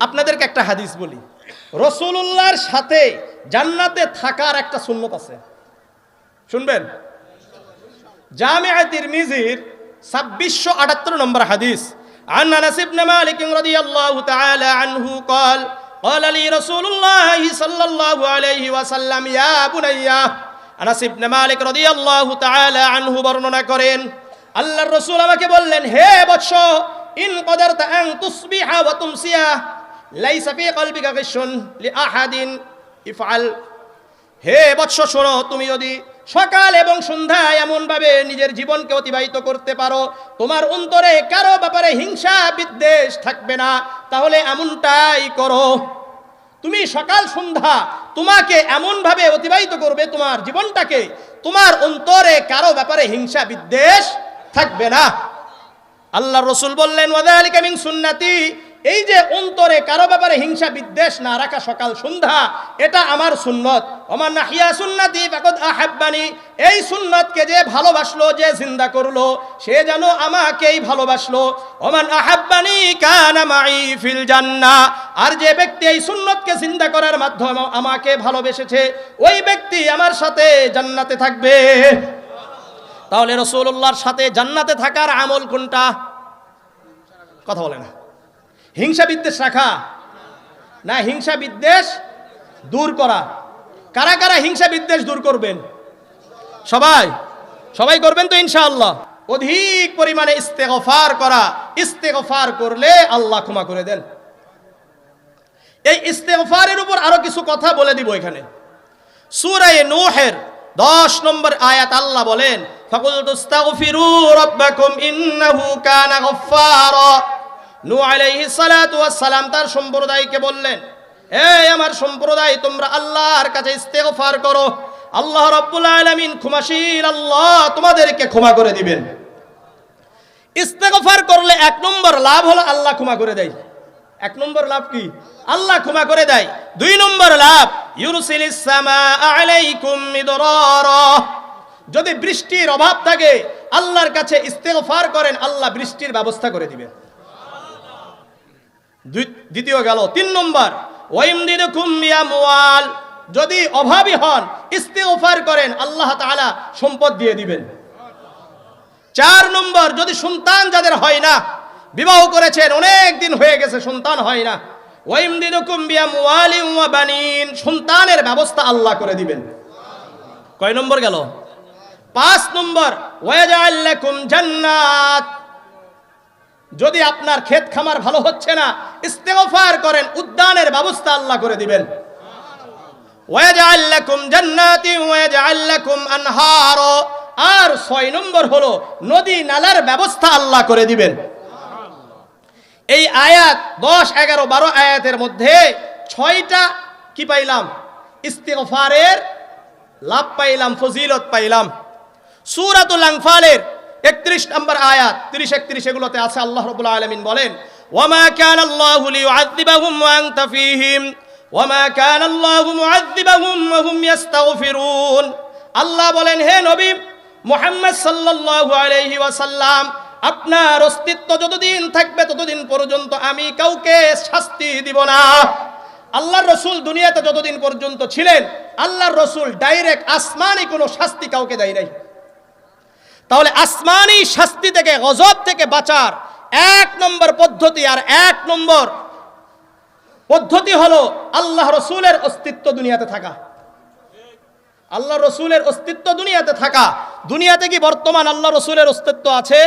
আপনাদেরকে একটা হাদিস বলি রসুল্লাহর সাথে জান্নাতে থাকার একটা সুন্নত আছে শুনবেন জামিয়া তিরমিজির ছাব্বিশশো আটাত্তর নম্বর হাদিস عن انس بن مالك رضي الله تعالى عنه قال قال لي رسول الله صلى الله عليه وسلم يا بني আনাস ইবনে মালিক রাদিয়াল্লাহু তাআলা আনহু বর্ণনা করেন আল্লাহর রাসূল আমাকে বললেন হে বৎস ইন কদারতা আন তুসবিহা ওয়া তুমসিয়া লাইসা ফি কলবিকা গিশুন লিআহাদিন ইফআল। হে বৎস, শোনো, তুমি যদি সকাল এবং সন্ধ্যায় এমনভাবে নিজের জীবনকে অতিবাহিত করতে পারো, তোমার অন্তরে কারও ব্যাপারে হিংসা, বিদ্বেষ থাকবে না। তাহলে এমনটাই করো। তুমি সকাল, সন্ধ্যা তোমাকে এমনভাবে অতিবাহিত করবে, তোমার জীবনটাকে, তোমার অন্তরে কারও ব্যাপারে হিংসা, বিদ্বেষ থাকবে না। আল্লাহ রসুল বললেন, ওয়াদালিকা মিন সুন্নাতি এই যে অন্তরে কারও ব্যাপারে হিংসা বিদ্বেষ না রাখা সকাল সন্ধ্যা, এটা আমার সুন্নত। ওমান নাহিয়া সুন্নাতি ফাকাদ আহাব্বানি। এই সুন্নতকে যে ভালোবাসলো, যে জিন্দা করল, সে যেন আমাকেই ভালোবাসলো। ওমান আহাব্বানি কানা মাই ফিল জান্নাহ আর যে ব্যক্তি এই সুন্নতকে জিন্দা করার মাধ্যমে আমাকে ভালোবেসেছে, ওই ব্যক্তি আমার সাথে জান্নাতে থাকবে। তাহলে রসুল্লাহর সাথে জান্নাতে থাকার আমল কোনটা? কথা বলে না। হিংসা বিদ্বেষ রাখা। না হিংসা বিদ্বেষ দূর করা। কারা কারা হিংসা বিদ্বেষ দূর করবেন? সবাই সবাই করবেন তো ইনশাআল্লাহ। অধিক পরিমাণে ইস্তেগফার করা, ইস্তেগফার করলে আল্লাহ ক্ষমা করে দেন। এই ইস্তেগফারের উপর আরও কিছু কথা বলে দিব এখানে। সূরায়ে নূহের 10 নম্বর আয়াত আল্লাহ বলেন ফাকুল তুস্তাগফিরু রাব্বাকুম ইন্নাহু কানা গফফারা। সালাতু ওয়াস সালাম তার সম্প্রদায়কে বললেন, এই আমার সম্প্রদায়, তোমরা আল্লাহর কাছে ইস্তেগফার করো। আল্লাহ রাব্বুল আলামিন ক্ষমাশীল আল্লাহ তোমাদেরকে ক্ষমা করে দিবেন। ইস্তেগফার করলে এক নম্বর লাভ হলো আল্লাহ ক্ষমা করে দেয়। এক নম্বর লাভ কি? আল্লাহ ক্ষমা করে দেয়। দুই নম্বর লাভ মিদরারা। যদি বৃষ্টির অভাব থাকে, আল্লাহর কাছে ইস্তেগফার করেন, আল্লাহ বৃষ্টির ব্যবস্থা করে দিবেন। দ্বিতীয় গেল, তিন নম্বর বিআমওয়াল যদি অভাবী হন, ইস্তেগফার করেন, আল্লাহ তাআলা সম্পদ দিয়ে দিবেন। চার নম্বর, যদি সন্তান যাদের হয় না, বিবাহ করেছেন, অনেক দিন হয়ে গেছে, সন্তান হয় না সন্তানের ব্যবস্থা আল্লাহ করে দিবেন। কয় নম্বর গেল? পাঁচ নম্বর জান্নাত। যদি আপনার ক্ষেত খামার ভালো হচ্ছে না ইস্তেফার করেন, উদ্যানের ব্যবস্থা আল্লাহ করে দিবেন। আর ছয় নম্বর হলো, নদী নালার ব্যবস্থা আল্লাহ করে দিবেন। এই আয়াত দশ, এগারো, বারো আয়াতের মধ্যে ছয়টা কি পাইলাম? ইস্তেফারের লাভ পাইলাম, ফজিলত পাইলাম। সূরাতুল আনফালের 31 নম্বর আয়াত 30 31 এগুলোতে আছে, আল্লাহ রাব্বুল আলামিন বলেন, ওয়ামা কানা আল্লাহু লিয়ুআযিবাহুম ওয়া আনতা ফীহিম, ওয়ামা কানা আল্লাহু মুআযিবাহুম ওয়া হুম ইস্তাগফিরুন আল্লাহ বলেন, হে নবী, মুহাম্মদ সাল্লাল্লাহু আলাইহি ওয়াসাল্লাম, আপনার অস্তিত্ব যতদিন থাকবে ততদিন পর্যন্ত আমি কাউকে শাস্তি দিব না। আল্লাহর রসুল দুনিয়াতে যতদিন পর্যন্ত ছিলেন, আল্লাহর রসুল ডাইরেক্ট আসমানি কোনো শাস্তি কাউকে দেয় নাই। তাহলে আসমানি শাস্তি থেকে, গজব থেকে বাঁচার এক নম্বর পদ্ধতি আর এক নম্বর পদ্ধতি হলো আল্লাহ রসুলের অস্তিত্ব দুনিয়াতে থাকা। আল্লাহ রসুলের অস্তিত্ব দুনিয়াতে থাকা। দুনিয়াতে কি বর্তমান আল্লাহ রসুলের অস্তিত্ব আছে?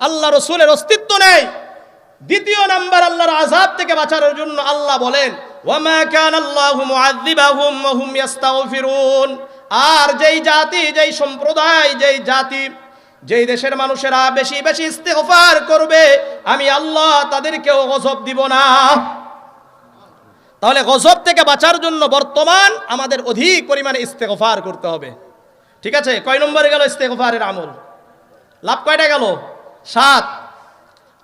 আল্লাহ রসুলের অস্তিত্ব নেই। দ্বিতীয় নাম্বার আল্লাহর আজাব থেকে বাঁচানোর জন্য আল্লাহ বলেন আর যেই জাতি, যেই সম্প্রদায়, যেই জাতি যেই দেশের মানুষেরা বেশি বেশি ইস্তেগফার করবে, আমি আল্লাহ তাদেরকেও গজব দিব না। তাহলে গজব থেকে বাঁচার জন্য বর্তমান আমাদের অধিক পরিমাণে ইস্তেগফার করতে হবে। ঠিক আছে? কয় নম্বরে গেল ইস্তেগফারের আমল? লাভ কয়টা গেল? সাত।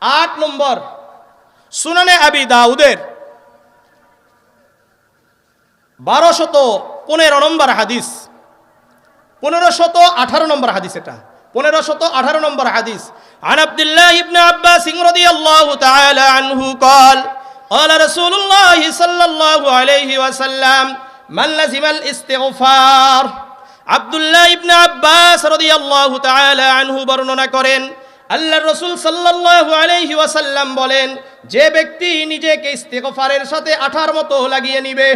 আট নম্বর, সুনানে আবি দাউদের। বারোশত পনেরো নম্বর হাদিস। পনেরো শত আঠারো নম্বর হাদিস এটা। পনেরো শত আঠারো নম্বর হাদিস عن عبد الله بن عباس رضي الله تعالى عنه قال قال رسول الله صلى الله عليه وسلم من لزم الاستغفار আব্দুল্লাহ ইবনে আব্বাস রাদিয়াল্লাহু তাআলা আনহু বর্ণনা করেন আল্লাহর রাসূল সাল্লাল্লাহু আলাইহি ওয়াসাল্লাম বলেন যে ব্যক্তি নিজেকে ইস্তেগফারের সাথে আঠার মতো লাগিয়ে নিবে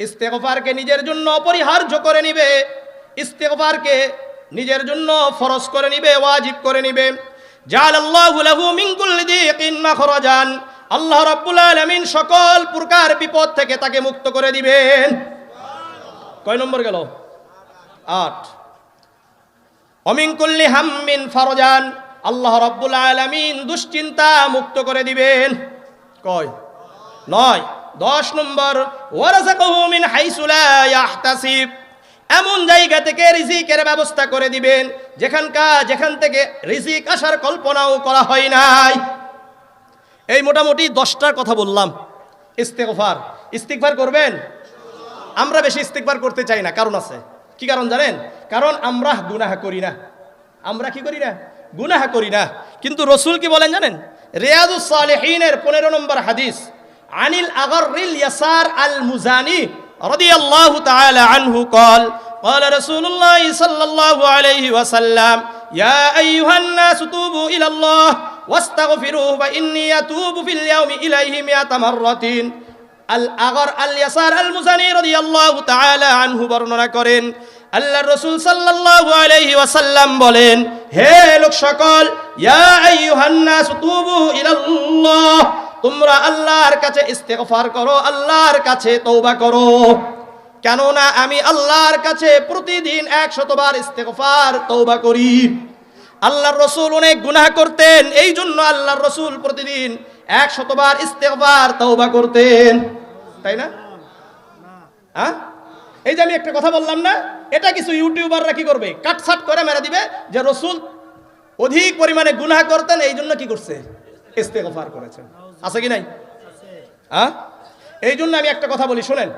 ইস্তেগফারকে নিজের জন্য অপরিহার্য করে নিবে ইস্তেগফারকে নিজের জন্য ফরজ করে নিবে, ওয়াজিব করে নিবে। জাল আল্লাহু লাহু মিন কুল্লি দিকিন মাখরাজান। আল্লাহ রাব্বুল আলামিন সকল প্রকার বিপদ থেকে তাকে মুক্ত করে দিবেন। কয় নম্বর গেল? আট। অমিন কুল্লি হাম্মিন ফারজান। আল্লাহ রাব্বুল আলামিন দুশ্চিন্তা মুক্ত করে দিবেন। কয়? নয়। দশ নম্বর, ওয়ারাযাকাহু মিন হাইসু লা ইয়াহতাসিব। এমন জায়গা থেকে রিজিকের ব্যবস্থা করে দিবেন যেখানকার যেখান থেকে রিজিক আসার কল্পনাও করা হয় নাই। এই মোটামুটি দশটার কথা বললাম। ইস্তেগফার। ইস্তিগফার করবেন? আমরা বেশি ইস্তিগফার করতে চাই না, কারণ আছে। কি কারণ জানেন? কারণ আমরা গুনাহ করি না। আমরা কি করি না? গুনাহ করি না। কিন্তু রসুল কি বলেন জানেন? সালেহিনের পনেরো নম্বর হাদিস, আনিল আগরিল ইয়াসার আল মুজানি রাদিয়াল্লাহু তাআলা আনহু قال قال رسول الله صلى الله عليه وسلم يا أيها الناس توبوا إلى الله واستغفروه فإني أتوب في اليوم إليه مئة مرة আল আগর আল ইয়াসার আল মুজানি রাদিয়াল্লাহু তাআলা আনহু বর্ণনা করেন আল্লাহর রাসূল সাল্লাল্লাহু আলাইহি ওয়াসাল্লাম বলেন হে লোক সকল ইয়া আইয়ুহান নাস তুবু ইলাল্লাহ তোমরা আল্লাহর কাছে ইস্তেগফার করো, আল্লাহর কাছে তৌবা করো। কেননা আমি আল্লাহর কাছে প্রতিদিন এক শতবার ইস্তেগফার, তওবা করি। আল্লাহর রসুল অনেক গুনাহ করতেন এই জন্য আল্লাহর রসুল প্রতিদিন এক শতবার ইস্তেগফার, তওবা করতেন। তাই না? হ্যাঁ? এই যে আমি একটা কথা বললাম না, এটা কিছু ইউটিউবাররা কি করবে? কাটসাট করে মেরে দিবে যে রসুল অধিক পরিমাণে গুনাহ করতেন এই জন্য কি করছে? ইস্তেগফার করেছেন। আছে কি নাই? হ্যাঁ এই জন্য আমি একটা কথা বলি, শোনেন।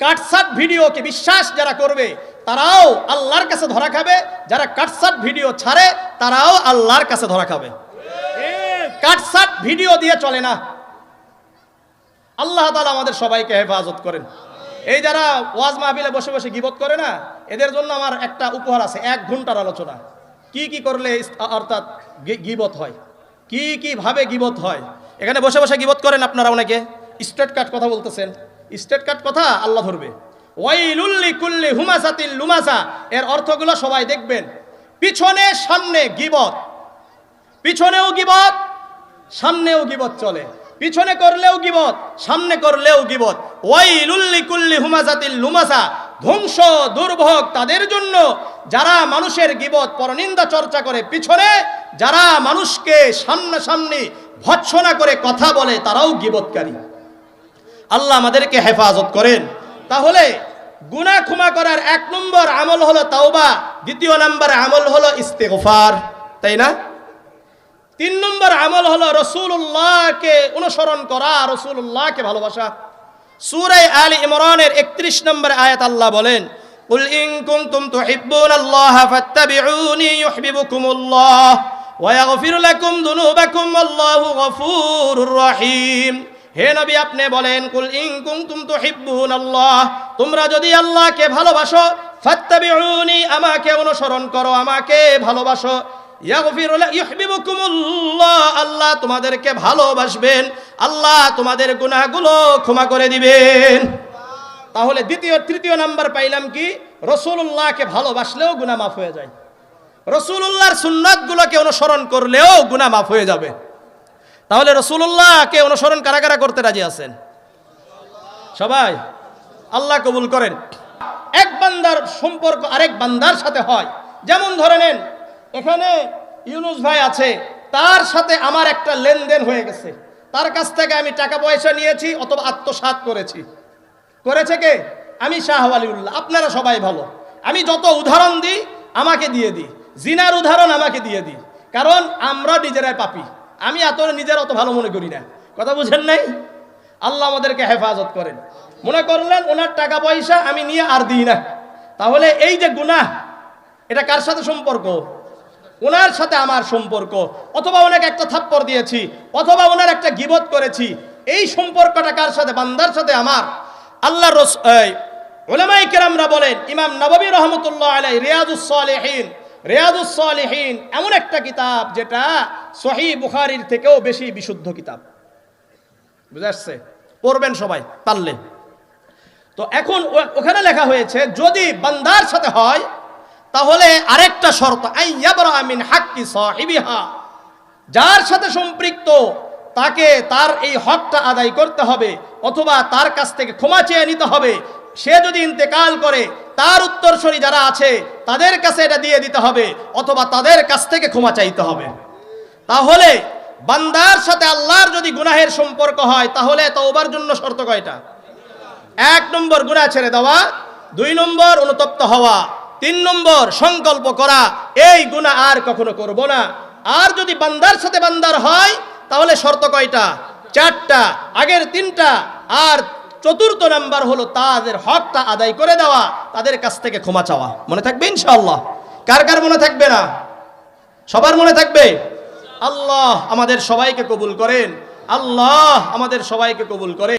কাটসাট ভিডিওকে বিশ্বাস যারা করবে, তারাও আল্লাহর কাছে ধরা খাবে। যারা কাটসাট ভিডিও ছাড়ে, তারাও আল্লাহর কাছে ধরা খাবে। কাটসাট ভিডিও দিয়ে চলে না। আল্লাহ তালা আমাদের সবাইকে হেফাজত করেন। এই যারা ওয়াজ মাহফিলে বসে বসে গিবত করে না, এদের জন্য আমার একটা উপহার আছে, এক ঘণ্টার আলোচনা। কি কি করলে অর্থাৎ গিবত হয়? কি কি ভাবে গিবত হয়? এখানে বসে বসে গিবত করেন আপনারা অনেকে। স্টেট কাট কথা বলতেছেন। স্টেট কাট কথা আল্লাহ ধরবে। কুল্লি লুমাসা। এর অর্থগুলো সবাই দেখবেন। পিছনে, সামনে গিবত। পিছনেও গিবত, সামনেও গিবত চলে। পিছনে করলেও গিবত, সামনে করলেও গিবত। ওয়াইলুল্লি কুল্লি হুমাসাতিল লুমাসা। ধ্বংস, দুর্ভোগ তাদের জন্য। যারা মানুষের গিবত, পরনিন্দা চর্চা করে পিছনে, যারা মানুষকে সামনাসামনি ভৎসনা করে কথা বলে, তারাও গিবতকারী। আল্লাহ আমাদেরকে হেফাজত করেন। তাহলে গুনাহ ক্ষমা করার এক নম্বর আমল হলো তাওবা, দ্বিতীয় নম্বর আমল হলো ইস্তেগফার, তাই না? তিন নম্বর আমল হলো রসুল্লাহকে অনুসরণ করা রসুল্লাহকে ভালোবাসা। সুরাই আলী ইমরানের একত্রিশ নম্বর আয়াত আল্লাহ বলেন قل إن كنتم تحبون الله فاتبعوني يحببكم الله ويغفر لكم ذنوبكم والله غفور رحيم হে নবী আপনি বলেন কুল ইন কুনতুম তুহিব্বুন আল্লাহ তোমরা যদি আল্লাহকে ভালোবাসো ফাত্তাবিউনি আমাকে অনুসরণ করো আমাকে ভালোবাসো ইয়াগফিরু লা- ইউহিব্বুকুমুল্লাহ আল্লাহ তোমাদেরকে ভালোবাসবেন, আল্লাহ তোমাদের গুনাহগুলো ক্ষমা করে দিবেন। তাহলে দ্বিতীয়, তৃতীয় নাম্বার পাইলাম কি? রসুল্লাহকে ভালোবাসলেও গুনাহ মাফ হয়ে যায়। রসুল্লাহর সুন্নাতগুলোকে অনুসরণ করলেও গুনা মাফ হয়ে যাবে। তাহলে রসুল্লাহকে অনুসরণ কারা কারা করতে রাজি আছেন? সবাই, আল্লাহ কবুল করেন। এক বান্দার সম্পর্ক আরেক বান্দার সাথে হয়। যেমন ধরে নেন এখানে ইউনুস ভাই আছে, তার সাথে আমার একটা লেনদেন হয়ে গেছে। তার কাছ থেকে আমি টাকা পয়সা নিয়েছি অথবা আত্মসাৎ করেছি। করেছে কে? আমি শাহ আলিউল্লাহ আপনারা সবাই ভালো। আমি যত উদাহরণ দিই, আমাকে দিয়ে দিই। জিনার উদাহরণ আমাকে দিয়ে দিই। কারণ আমরা নিজেরাই পাপি। আমি এত নিজের অত ভালো মনে করি না। কথা বুঝেন নাই? আল্লাহ আমাদেরকে হেফাজত করেন। মনে করলেন ওনার টাকা পয়সা আমি নিয়ে আর দিই না। তাহলে এই যে গুনাহ, এটা কার সাথে সম্পর্ক? ওনার সাথে আমার সম্পর্ক। অথবা ওনাকে একটা থাপ্পড় দিয়েছি, অথবা ওনার একটা গিবত করেছি। এই সম্পর্কটা কার সাথে? বান্দার সাথে আমার। আল্লাহ রস ওলামাই কেরামরা বলেন, ইমাম নববী রহমতুল্লাহ আলাই রিয়াজুস সালেহীন। রিয়াজুস সালেহীন এমন একটা কিতাব যেটা সহি বুখারির থেকেও বেশি বিশুদ্ধ কিতাব। বুঝে আসছে? পড়বেন সবাই, পারলে। তো এখন ওখানে লেখা হয়েছে, যদি বান্দার সাথে হয় তাহলে আরেকটা শর্ত আইয়াবরা মিন হাক্কি সাহিবিহা যার সাথে সম্পৃক্ত তাকে তার এই হকটা আদায় করতে হবে, অথবা তার কাছ থেকে ক্ষমা চেয়ে নিতে হবে। সে যদি ইন্তেকাল করে, তার উত্তরসরি যারা আছে, তাদের কাছে এটা দিয়ে দিতে হবে, অথবা তাদের কাছ থেকে ক্ষমা চাইতে হবে। তাহলে বান্দার সাথে আল্লাহর যদি গুনাহের সম্পর্ক হয়, তাহলে তওবার জন্য শর্ত কয়টা? এক নম্বর গুনাহ ছেড়ে দেওয়া, দুই নম্বর অনুতপ্ত হওয়া। তিন নম্বর, সংকল্প করা, এই গুনাহ আর কখনো করব না। আর যদি বান্দার সাথে বান্দার হয়, তাহলে শর্ত কয়টা? চারটা, আগের তিনটা, আর চতুর্থ নাম্বার হলো তাদের হকটা আদায় করে দেওয়া, তাদের কাছ থেকে ক্ষমা চাওয়া। মনে থাকবে ইনশাআল্লাহ? কার কার মনে থাকবে না? সবার মনে থাকবে? আল্লাহ আমাদের সবাইকে কবুল করেন। আল্লাহ আমাদের সবাইকে কবুল করেন।